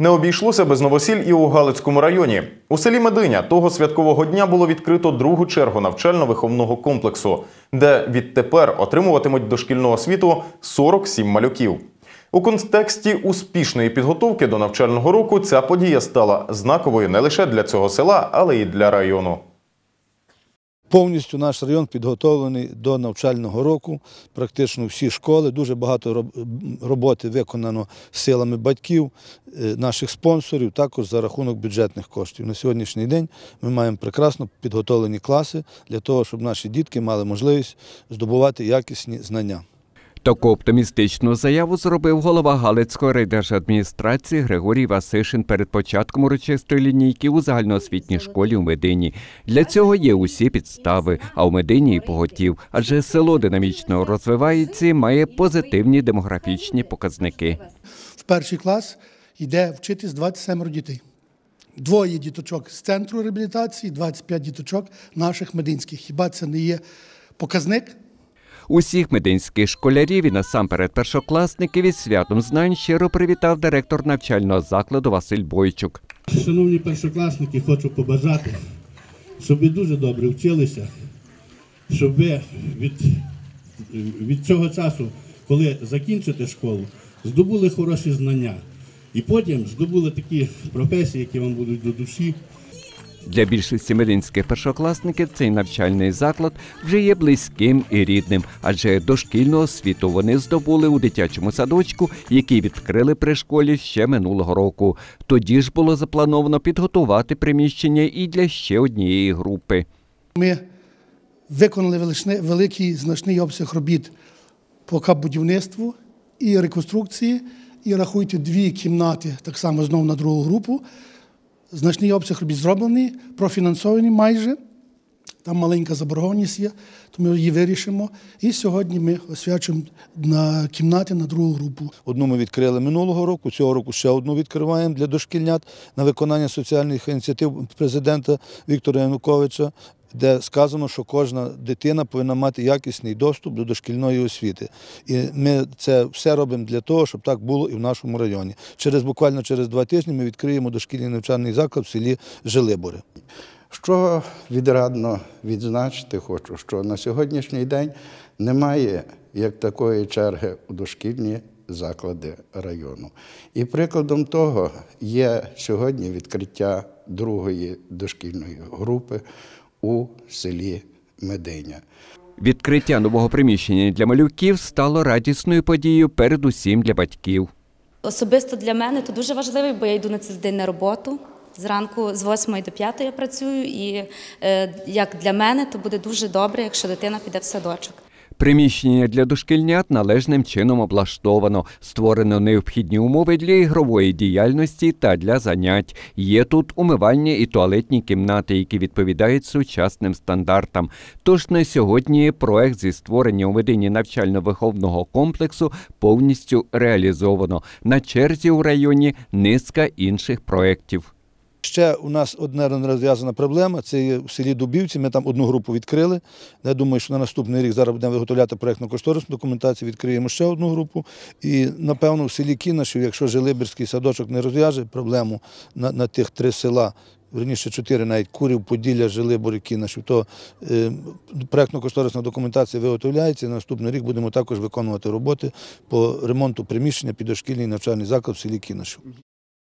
Не обійшлося без новосіль і у Галицькому районі. У селі Мединя того святкового дня було відкрито другу чергу навчально-виховного комплексу, де відтепер отримуватимуть дошкільну освіту 47 малюків. У контексті успішної підготовки до навчального року ця подія стала знаковою не лише для цього села, але й для району. Повністю наш район підготовлений до навчального року. Практично всі школи. Дуже багато роботи виконано силами батьків, е, наших спонсорів, також за рахунок бюджетних коштів. На сьогоднішній день ми маємо прекрасно підготовлені класи для того, щоб наші дітки мали можливість здобувати якісні знання. Таку оптимістичну заяву зробив голова Галицької райдержадміністрації Григорій Васишин перед початком урочистої лінійки у загальноосвітній школі у Медині. Для цього є усі підстави, а у Медині і поготів, адже село динамічно розвивається і має позитивні демографічні показники. в перший клас йде вчитись 27 дітей. Двоє діточок з центру реабілітації, 25 діточок наших мединських. Хіба це не є показник? Усіх мединських школярів і насамперед першокласників із святом знань щиро привітав директор навчального закладу Василь Бойчук. Шановні першокласники, хочу побажати, щоб ви дуже добре вчилися, щоб ви від, від цього часу, коли закінчите школу, здобули хороші знання. І потім здобули такі професії, які вам будуть до душі. Для більшості мединських першокласників цей навчальний заклад вже є близьким і рідним, адже дошкільну освіту вони здобули у дитячому садочку, який відкрили при школі ще минулого року. Тоді ж було заплановано підготувати приміщення і для ще однієї групи. Ми виконали великий значний обсяг робіт по капбудівництву і реконструкції, і рахуйте дві кімнати, так само знову на другу групу. Значний обсяг робіт зроблений, профінансований майже. Там маленька заборгованість є, то ми її вирішимо. І сьогодні ми освячуємо на кімнати на другу групу. Одну ми відкрили минулого року, цього року ще одну відкриваємо для дошкільнят на виконання соціальних ініціатив президента Віктора Януковича, де сказано, що кожна дитина повинна мати якісний доступ до дошкільної освіти. І ми це все робимо для того, щоб так було і в нашому районі. Через буквально через два тижні ми відкриємо дошкільний навчальний заклад в селі Жилибори. Що відрадно відзначити хочу, що на сьогоднішній день немає як такої черги у дошкільні заклади району. І прикладом того є сьогодні відкриття другої дошкільної групи у селі Мединя. Відкриття нового приміщення для малюків стало радісною подією, передусім для батьків. Особисто для мене це дуже важливо, бо я йду на цілий день на роботу. Зранку з 8 до 5 я працюю, і е, як для мене, то буде дуже добре, якщо дитина піде в садочок. Приміщення для дошкільнят належним чином облаштовано, створено необхідні умови для ігрової діяльності та для занять. Є тут умивальні і туалетні кімнати, які відповідають сучасним стандартам. Тож на сьогодні проект зі створення у веденні навчально-виховного комплексу повністю реалізовано. На черзі у районі низка інших проєктів. Ще у нас одна розв'язана проблема. Це є в селі Дубівці. Ми там одну групу відкрили. Я думаю, що на наступний рік зараз будемо виготовляти проєктно-кошторисну документацію, відкриємо ще одну групу. І напевно в селі Кінашів, якщо Жилиберський садочок не розв'яже проблему на, на тих три села. Верніше чотири, навіть Курів, Поділля, Жилибор і Кінашів, то е, проєктно-кошторисна документація виготовляється. на наступний рік будемо також виконувати роботи по ремонту приміщення під дошкільний навчальний заклад в селі Кінашів.